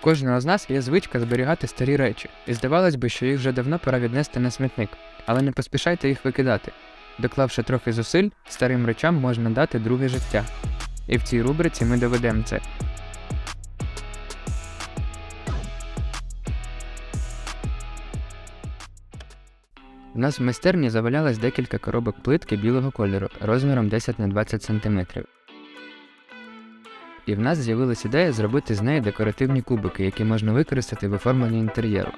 Кожного з нас є звичка зберігати старі речі, і здавалось би, що їх вже давно пора віднести на смітник, але не поспішайте їх викидати. Доклавши трохи зусиль, старим речам можна дати друге життя. І в цій рубриці ми доведемо це. У нас в майстерні завалялось декілька коробок плитки білого кольору розміром 10 на 20 см. І в нас з'явилась ідея зробити з неї декоративні кубики, які можна використати в оформленні інтер'єру.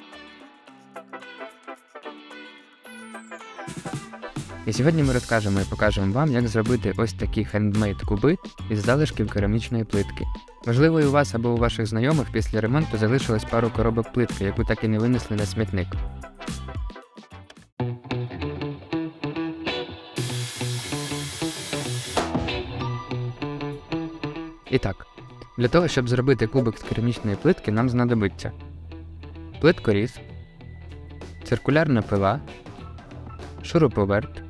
І сьогодні ми розкажемо і покажемо вам, як зробити ось такі хендмейд куби із залишків керамічної плитки. Можливо, і у вас або у ваших знайомих після ремонту залишилось пару коробок плитки, яку так і не винесли на смітник. І так, для того, щоб зробити кубик з керамічної плитки, нам знадобиться плиткоріз, циркулярна пила, шуруповерт,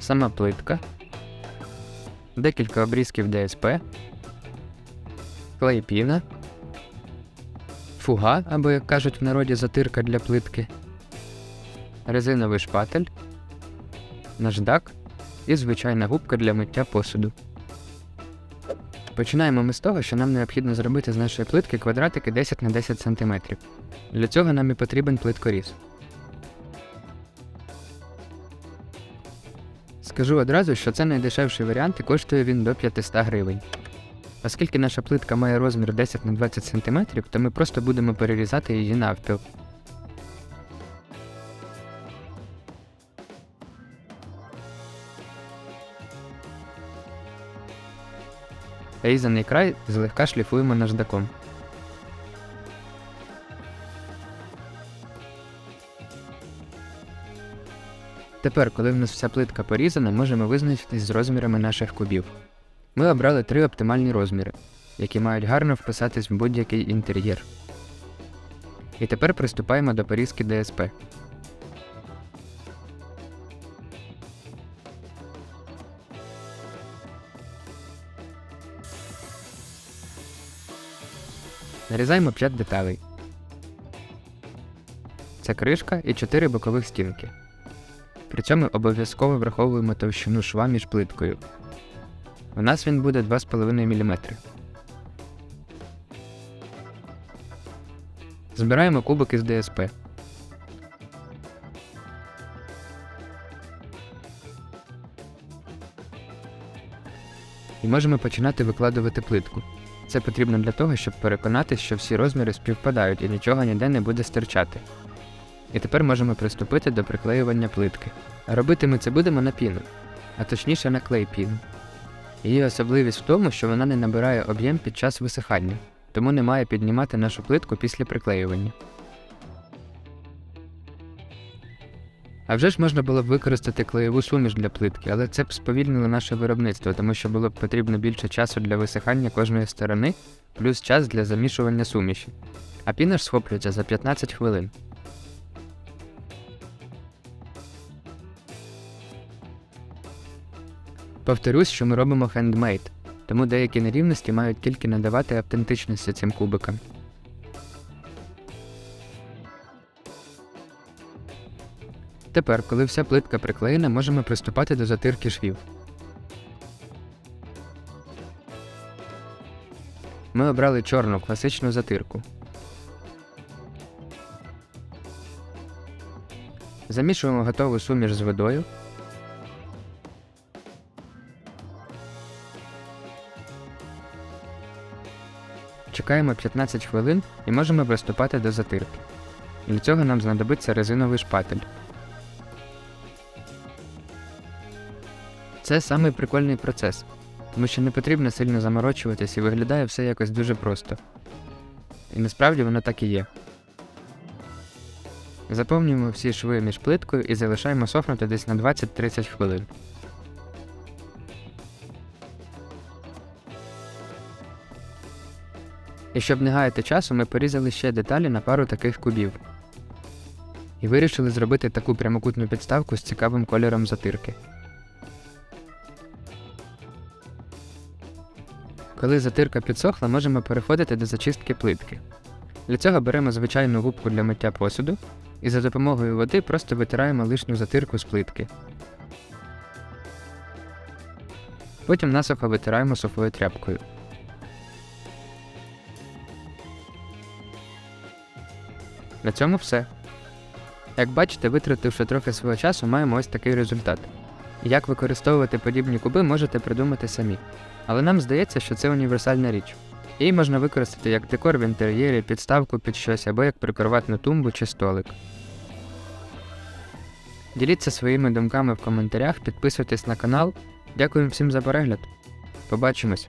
сама плитка, декілька обрізків ДСП, клей-піна, фуга, або, як кажуть в народі, затирка для плитки, резиновий шпатель, наждак і звичайна губка для миття посуду. Починаємо ми з того, що нам необхідно зробити з нашої плитки квадратики 10 на 10 см. Для цього нам і потрібен плиткоріз. Скажу одразу, що це найдешевший варіант і коштує він до 500 гривень. Оскільки наша плитка має розмір 10 на 20 см, то ми просто будемо перерізати її навпіл. Різаний край злегка шліфуємо наждаком. Тепер, коли в нас вся плитка порізана, можемо визначитись з розмірами наших кубів. Ми обрали три оптимальні розміри, які мають гарно вписатись в будь-який інтер'єр. І тепер приступаємо до порізки ДСП. Нарізаємо 5 деталей. Це кришка і 4 бокових стінки. При цьому обов'язково враховуємо товщину шва між плиткою. У нас він буде 2,5 мм. Збираємо кубики з ДСП. І можемо починати викладувати плитку. Це потрібно для того, щоб переконатися, що всі розміри співпадають і нічого ніде не буде стирчати. І тепер можемо приступити до приклеювання плитки. Робити ми це будемо на піну, а точніше на клей піну. Її особливість в тому, що вона не набирає об'єм під час висихання, тому не має піднімати нашу плитку після приклеювання. А вже ж можна було б використати клеєву суміш для плитки, але це б сповільнило наше виробництво, тому що було б потрібно більше часу для висихання кожної сторони, плюс час для замішування суміші. А піна схоплюється за 15 хвилин. Повторюсь, що ми робимо хендмейд, тому деякі нерівності мають тільки надавати автентичності цим кубикам. Тепер, коли вся плитка приклеєна, можемо приступати до затирки швів. Ми обрали чорну класичну затирку. Замішуємо готову суміш з водою. Чекаємо 15 хвилин і можемо приступати до затирки. Для цього нам знадобиться резиновий шпатель. Це самий прикольний процес, тому що не потрібно сильно заморочуватись і виглядає все якось дуже просто. І насправді воно так і є. Заповнюємо всі шви між плиткою і залишаємо сохнути десь на 20-30 хвилин. І щоб не гаяти часу, ми порізали ще деталі на пару таких кубів. І вирішили зробити таку прямокутну підставку з цікавим кольором затирки. Коли затирка підсохла, можемо переходити до зачистки плитки. Для цього беремо звичайну губку для миття посуду і за допомогою води просто витираємо лишню затирку з плитки. Потім насухо витираємо сухою тряпкою. На цьому все. Як бачите, витративши трохи свого часу, маємо ось такий результат. Як використовувати подібні куби, можете придумати самі. Але нам здається, що це універсальна річ. Її можна використати як декор в інтер'єрі, підставку під щось або як прикроватну тумбу чи столик. Діліться своїми думками в коментарях, підписуйтесь на канал. Дякую всім за перегляд. Побачимось!